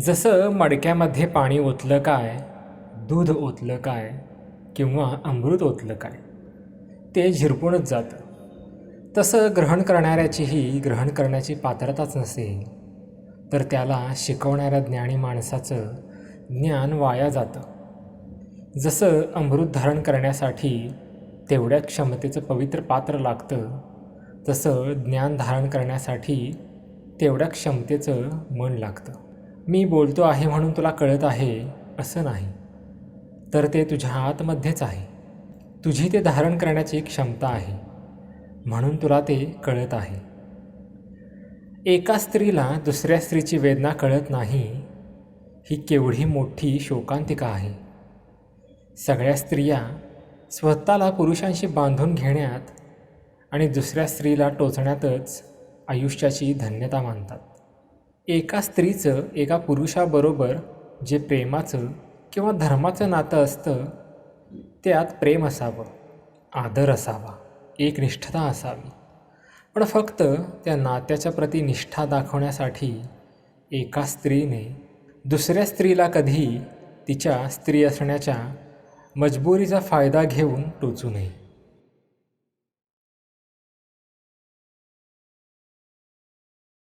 जसं मडक्यामध्ये पाणी ओतलं काय दूध ओतलं काय किंवा अमृत ओतलं काय ते झिरपूनच जातं. तसं ग्रहण करणाऱ्याचीही ग्रहण करण्याची पात्रताच नसेल तर त्याला शिकवणाऱ्या ज्ञानी माणसाचं ज्ञान वाया जातं. जसं अमृत धारण करण्यासाठी तेवढ्या क्षमतेचं पवित्र पात्र लागतं तसं ज्ञान धारण करण्यासाठी तेवढ्या क्षमतेचं मन लागतं. मी बोलतो आहे म्हणून तुला कळत आहे असं नाही. तर ते तुझ्या आतमध्येच आहे. तुझी ते धारण करण्याची क्षमता आहे. म्हणून तुला ते कळत आहे. एका स्त्रीला दुसऱ्या स्त्रीची वेदना कळत नाही ही केवढी मोठी शोकांतिका आहे. सगळ्या स्त्रिया स्वतःला पुरुषांशी बांधून घेण्यात आणि दुसऱ्या स्त्रीला टोचण्यातच आयुष्याची धन्यता मानतात. एका स्त्रीचं एका पुरुषाबरोबर जे प्रेमाचं किंवा धर्माचं नातं असतं त्यात प्रेम असावं आदर असावा एकनिष्ठता असावी. पण फक्त त्या नात्याच्या प्रती निष्ठा दाखवण्यासाठी एका स्त्रीने दुसऱ्या स्त्रीला कधी तिच्या स्त्री असण्याच्या मजबुरीचा फायदा घेऊन टोचू नये.